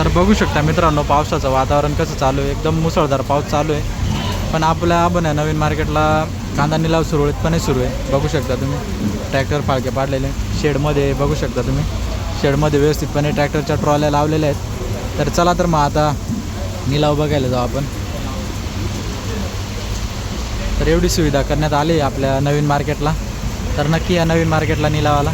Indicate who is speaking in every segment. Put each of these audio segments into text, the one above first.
Speaker 1: तर बघू शकता मित्रांनो पावसाचं वातावरण कसं चालू आहे. एकदम मुसळधार पाऊस चालू आहे. पण आपल्या आपण आहे नवीन मार्केटला कांदा निलाव सुरळीतपणे सुरू आहे. बघू शकता तुम्ही. ट्रॅक्टर फाळके पाडलेले शेडमध्ये बघू शकता तुम्ही. शेडमध्ये व्यवस्थितपणे ट्रॅक्टरच्या ट्रॉल्या लावलेल्या आहेत. तर चला तर मग आता निलाव बघायला जाऊ आपण. तर एवढी सुविधा करण्यात आली आहे आपल्या नवीन मार्केटला तर नक्की या नवीन मार्केटला निलावाला.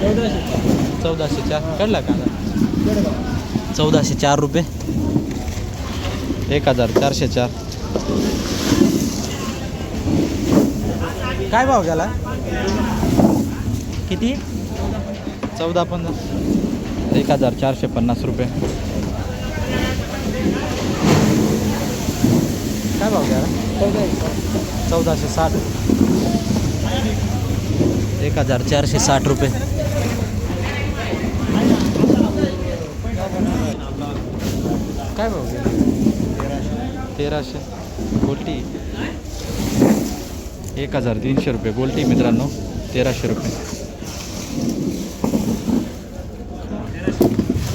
Speaker 1: चौदाशे चार. कळला का? चौदाशे चार रुपये. एक हजार चारशे चार. काय भाव झाला किती? चौदा पन्नास. एक हजार चारशे पन्नास रुपये. काय भाव घ्या चौदाशे साठ. एक हजार चारशे साठ रुपये. काय भाव गेला? तेराशे. गोल्टी? एक हजार तीनशे रुपये. गोल्टी मित्रांनो तेराशे रुपये.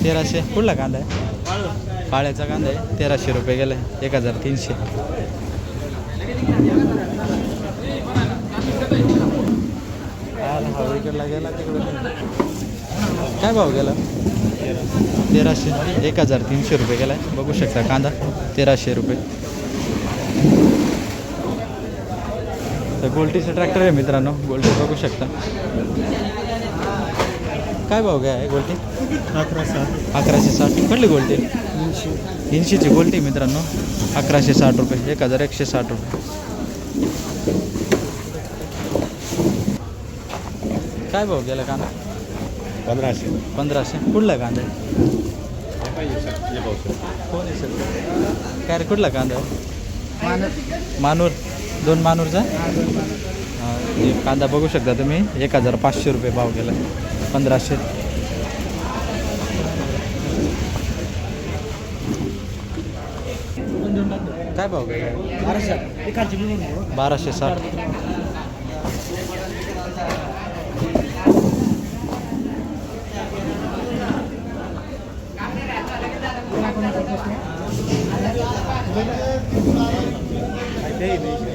Speaker 1: तेराशे. कुठला कांदा आहे? काळ्याचा कांदा आहे. तेराशे रुपये गेला एक हजार तीनशे. काय हा इकडला गेला? तिकडे काय भाव गेला? तेराशे एक हजार तीनशे रुपये गेला बघू शकता कांदा तेराशे रुपये. तर गोल्टीचं ट्रॅक्टर आहे मित्रांनो गोल्टी बघू शकता. काय भाव काय आहे गोल्टी?
Speaker 2: अकरा सात
Speaker 1: अकराशे साठ. कुठली गोल्टी?
Speaker 2: तीनशे.
Speaker 1: ऐंशीची गोल्टी मित्रांनो. अकराशे साठ रुपये एक हजार एकशे साठ रुपये. काय भाव गेला कांदा?
Speaker 2: पंधराशे.
Speaker 1: पंधराशे. कुठला कांदा आहे? कोण आहे सर काय रे कुठला कांदा आहे? मानूर. दोन मानूरचा? हा, हे कांदा बघू शकता तुम्ही. एक हजार पाचशे रुपये भाव गेला. पंधराशे. काय भाव गेला? बाराशे साठ.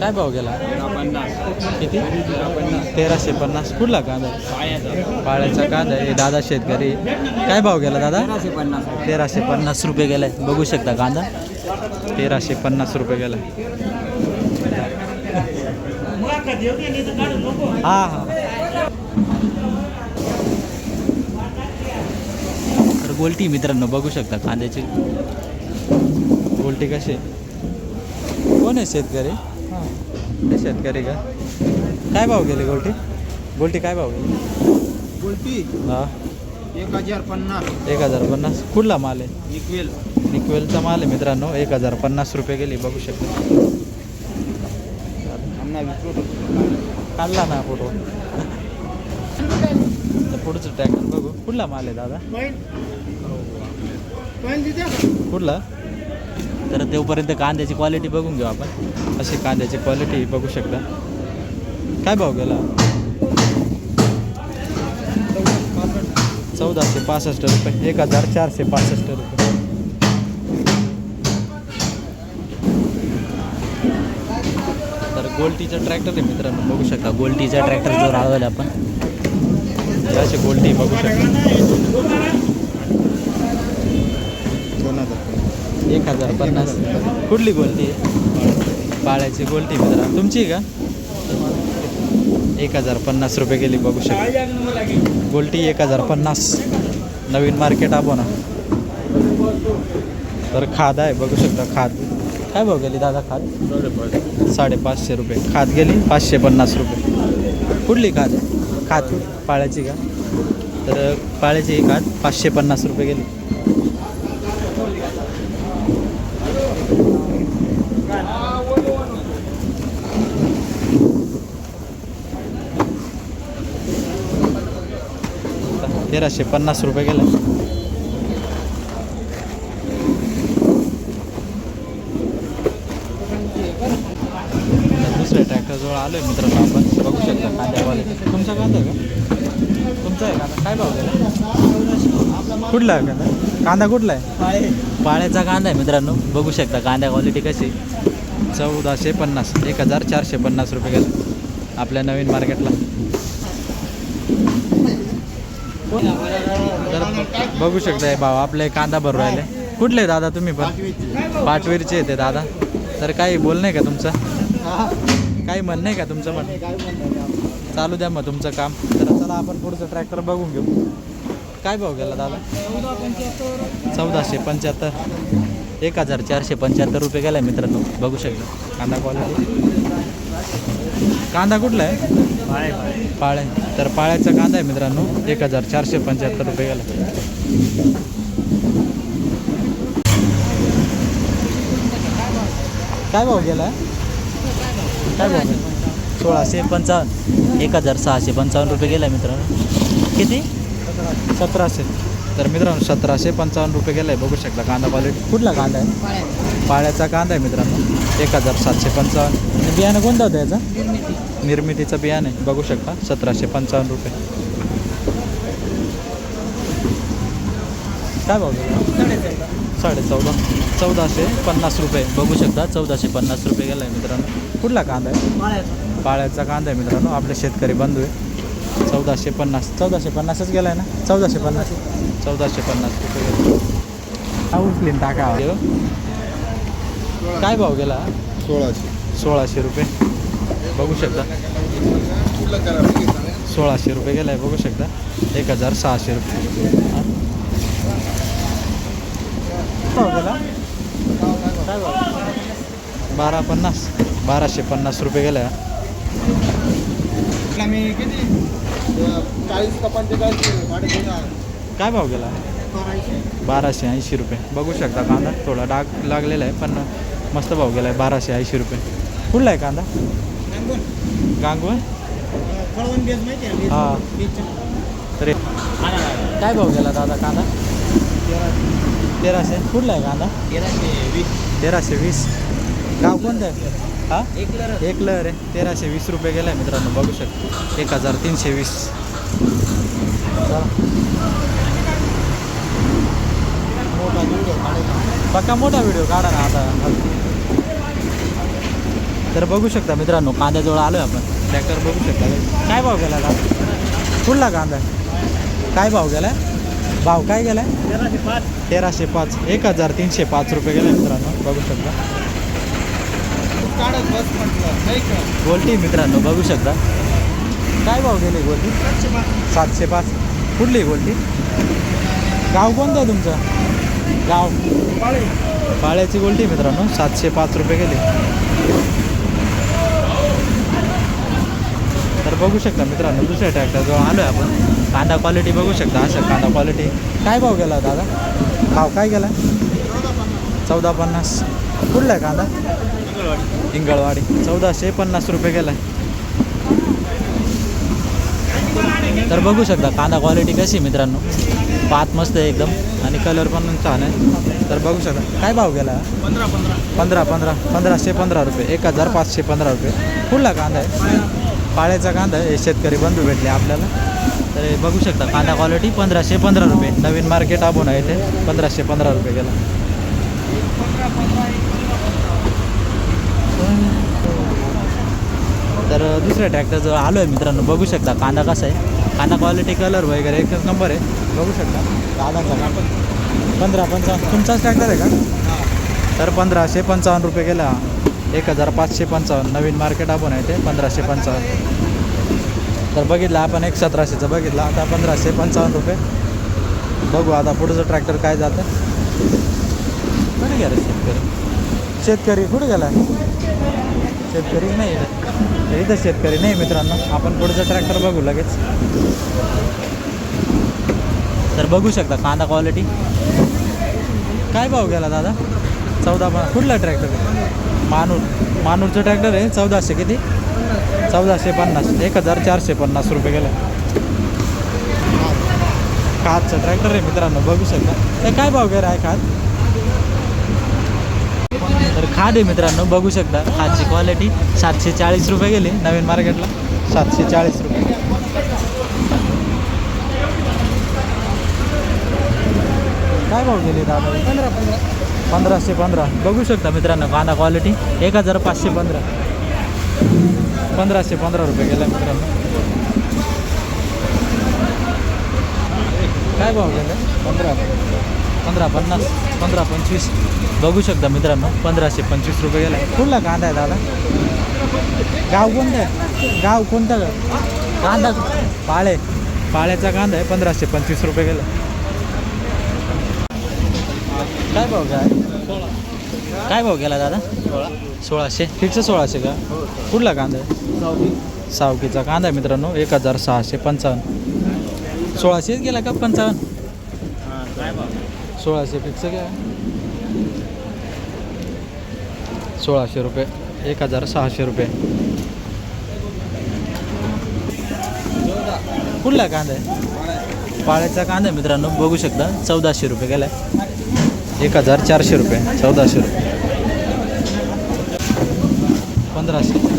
Speaker 1: काय भाव गेला? किती? तेराशे पन्नास. कुठला कांदा? पाळ्याचा कांदा आहे. दादा शेतकरी. काय भाव गेला दादा? तेराशे पन्नास रुपये गेलाय. बघू शकता कांदा? तेराशे पन्नास रुपये गेलाय. हा हा. तर मित्रांनो बघू शकता कांद्याची. गोल्टी कशी? कोण आहे शेतकरी? ते शेतकरी का? काय भाव गेले गोल्टी? गोल्टी काय भाव गेली?
Speaker 2: बोलती
Speaker 1: हा.
Speaker 2: एक हजार पन्नास.
Speaker 1: एक हजार पन्नास. कुठला माल आहे?
Speaker 2: निकवेल
Speaker 1: निकवेलचा माल आहे मित्रांनो. एक हजार पन्नास रुपये गेली बघू शकता. काढला ना फोटो. पुढचं ट्रॅक्टर बघू. कुठला माल आहे दादा? कुठला? तर तेवपर्यंत कांद्याची क्वालिटी बघून घेऊ आपण. अशी कांद्याची क्वालिटी बघू शकता. काय भाव गेला? चौदाशे पासष्ट रुपये. एक हजार चारशे पासष्ट रुपये. तर गोल्टीचा ट्रॅक्टर आहे मित्रांनो बघू शकता. गोल्टीचा ट्रॅक्टर जो राहवला आपण असे गोल्टी बघू शकता
Speaker 2: दोन हजार
Speaker 1: एक हजार पन्नास. कुठली गोल्टी आहे? पाळ्याची गोल्टी मित्रांनो. तुमची का? एक हजार पन्नास रुपये गेली बघू शकता. गोल्टी एक हजार पन्नास. नवीन मार्केट आबो ना. तर खाद आहे बघू शकता खाद. काय भाव गेली दादा खाद? साडेपाचशे रुपये. खाद गेली पाचशे पन्नास रुपये. कुठली खाद? आहे खाद. पाळ्याची का? तर पाळ्याची खाद पाचशे पन्नास रुपये गेली. तेराशे पन्नास रुपये गेला. दुसऱ्या ट्रॅक्टरजवळ आलो आहे मित्रांनो आपण. बघू शकता कांद्यावाले तुमचा कांदा का? तुमचा आहे कांदा काय भाव गेला? कुठला आहे कांदा? कांदा कुठला आहे? पाळ्याचा कांदा आहे मित्रांनो. बघू शकता कांदा क्वालिटी कशी चौदाशे पन्नास. एक हजार चारशे पन्नास रुपये गेला आपल्या नवीन मार्केटला तर बघू शकता भाव आपले कांदा भरू राहिले. कुठले दादा तुम्ही पण? पाचवीरचे येते दादा. तर काही बोल नाही का तुमचं? काही म्हण नाही का तुमचं म्हण? चालू द्या मग तुमचं काम. तर चला आपण पुढचं ट्रॅक्टर बघून घेऊ. काय भाव गेला दादा? चौदाशे पंच्याहत्तर. एक हजार चारशे पंच्याहत्तर रुपये गेला मित्रांनो. बघू शकता. कांदा क्वालिटी कांदा कुठला आहे? पाळे तर पाळ्याचा कांदा आहे मित्रांनो एक हजार चारशे पंच्याहत्तर रुपये गेला. काय भाव गेला? काय भाव सोळाशे पंचावन्न. एक हजार सहाशे पंचावन्न रुपये गेला मित्रांनो. किती? सतराशे. तर मित्रांनो सतराशे पंचावन्न रुपये गेला आहे. बघू शकता कांदा क्वालिटी कुठला कांदा आहे? पाळ्याचा कांदा आहे मित्रांनो. एक हजार सातशे पंचावन्न. बियाणं कोणतं होतं याचं? निर्मितीचं बियाणं आहे. बघू शकता सतराशे पंचावन्न रुपये. काय भाव गेला? साडे चौदा चौदाशे पन्नास रुपये. बघू शकता चौदाशे पन्नास रुपये गेला आहे मित्रांनो. कुठला कांदा आहे? पाळ्याचा. कांदा आहे मित्रांनो. आपले शेतकरी बंधू आहे. चौदाशे पन्नास. चौदाशे पन्नासच गेला आहे ना? चौदाशे पन्नास. चौदाशे पन्नास रुपये गेला. उचलीन टाका. काय भाव गेला?
Speaker 2: सोळाशे.
Speaker 1: सोळाशे रुपये. बघू शकता. सोळाशे रुपये गेला आहे बघू शकता. एक हजार सहाशे रुपये. हा. भाव गेला? काय भाव? बारा पन्नास. बाराशे पन्नास रुपये गेला काय भाव गेला? बाराशे ऐंशी रुपये. बघू शकता कांदा थोडा डाग लागलेला आहे पण मस्त भाव गेला आहे बाराशे ऐंशी रुपये. कुठला आहे कांदा? गांगवण हा. तरी. काय भाव गेला दादा कांदा? तेराशे. कुठला आहे कांदा?
Speaker 2: तेराशे वीस.
Speaker 1: तेराशे वीस. गाव कोणतं आहे? हा?
Speaker 2: एक
Speaker 1: लहर. आहे. तेराशे वीस रुपये गेला आहे मित्रांनो बघू शकतो. एक हजार तीनशे वीस चला.
Speaker 2: मोठा व्हिडिओ काढायचा
Speaker 1: पक्का मोठा व्हिडिओ काढा ना आता. तर बघू शकता मित्रांनो कांद्याजवळ आलो आहे आपण. ट्रॅक्टर बघू शकता काय भाव गेला का कुठला कांदा? काय भाव गेला भाव काय गेला
Speaker 2: तेराशे पाच.
Speaker 1: तेराशे पाच एक हजार तीनशे पाच रुपये गेले मित्रांनो बघू शकता. गोल्टी मित्रांनो बघू शकता. काय भाव गेले गोल्टी?
Speaker 2: सातशे पाच.
Speaker 1: सातशे पाच कुठली गोल्टी? गाव कोणतं आहे तुमचं? गाव. पाळ्याची गोल्टी मित्रांनो. सातशे पाच रुपये गेली. तर बघू शकता मित्रांनो दुसऱ्या ट्रॅक्टरजवळ आलो आहे आपण. कांदा क्वालिटी बघू शकता. असं कांदा क्वालिटी काय भाव गेला दादा भाव काय गेला? चौदा पन्नास. कुठला आहे कांदा? इंगळवाडी. चौदाशे पन्नास रुपये गेला तर बघू शकता कांदा क्वालिटी कशी मित्रांनो. पात मस्त आहे एकदम. आणि कलर पण छान आहे. तर बघू शकता. काय भाव गेला?
Speaker 2: पंधरा पंधरा.
Speaker 1: पंधरा पंधरा. पंधराशे पंधरा रुपये. एक हजार पाचशे पंधरा रुपये. कुठला कांदा आहे? पाळ्याचा कांदा आहे. हे शेतकरी बंधू भेटले आपल्याला. तर हे बघू शकता. कांदा क्वालिटी पंधराशे पंधरा रुपये. नवीन मार्केट आपण आहे ते पंधराशे पंधरा रुपये गेला. तर दुसऱ्या ट्रॅक्टरजवळ आलो आहे मित्रांनो. बघू शकता कांदा कसा आहे. कांदा क्वालिटी कलर वगैरे एकच नंबर आहे. बघू शकता. दादाचा कांदा पंधरा पंचावन्न. तुमचाच ट्रॅक्टर आहे का? तर पंधराशे पंचावन्न रुपये गेला एक हजार पाचशे पंचावन्न. नवीन मार्केट आपण आहे ते पंधराशे पंचावन्न. तर बघितलं आपण एक सतराशेचं बघितलं. आता पंधराशे पंचावन्न रुपये. बघू आता पुढचं ट्रॅक्टर काय जातं. कुठे गेला शेतकरी? शेतकरी कुठे गेला? शेतकरी नाही इथं. शेतकरी नाही मित्रांनो. आपण पुढचं ट्रॅक्टर बघू लगेच. तर बघू शकता कांदा क्वालिटी काय भाव गेला दादा? चौदा पण कुठला ट्रॅक्टर मानूर. मानूरचं ट्रॅक्टर आहे चौदाशे किती? चौदाशे पन्नास. एक हजार चारशे पन्नास रुपये गेला. खादचं ट्रॅक्टर आहे मित्रांनो बघू शकता. ते काय भाव गेला आहे खाद खाद आहे मित्रांनो बघू शकता. खादची क्वालिटी सातशे चाळीस रुपये गेली नवीन मार्केटला सातशे चाळीस रुपये. काय भाव गेले दादा?
Speaker 2: पंधरा पंधरा
Speaker 1: पंधराशे पंधरा. बघू शकता मित्रांनो कांदा क्वालिटी एक हजार पाचशे पंधरा. पंधराशे पंधरा रुपये गेला मित्रांनो. काय भाव गेला? पंधरा. पंधरा पन्नास पंधरा पंचवीस. बघू शकता मित्रांनो पंधराशे पंचवीस रुपये गेला. कुठला कांदा आहे दादा? गाव कोणतं? आहे गाव कोणतं? कांदा. पाळे. पाळ्याचा कांदा आहे पंधराशे पंचवीस रुपये गेला. काय भाव काय काय भाव गेला दादा? सोळाशे. फिक्स सोळाशे का? कुठला कांदा आहे? सावकीचा कांदा आहे मित्रांनो एक हजार सहाशे पंचावन्न. सोळाशेच गेला का पंचावन्न? सोळाशे फिक्स काय सोळाशे रुपये. एक हजार सहाशे रुपये. कुठला कांदा आहे? पाळ्याचा कांदा आहे मित्रांनो बघू शकता. चौदाशे रुपये गेला एक हजार चारशे रुपये. चौदाशे रुपये. पंधराशे.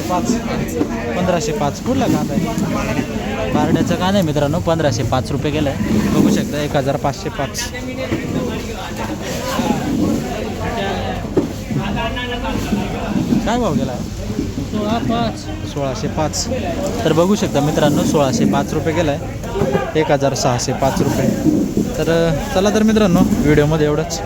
Speaker 1: पंधराशे पाच. पंधराशे पाच. कुठला कांदा आहे? बारड्याचा कांदा आहे मित्रांनो पंधराशे पाच रुपये गेला आहे बघू शकता एक हजार पाचशे पाच. काय भाव गेला?
Speaker 2: सोळा पाच.
Speaker 1: सोळाशे पाच. तर बघू शकता मित्रांनो सोळाशे पाच रुपये गेला आहे एक हजार सहाशे पाच रुपये. तर चला तर मित्रांनो व्हिडिओमध्ये एवढंच.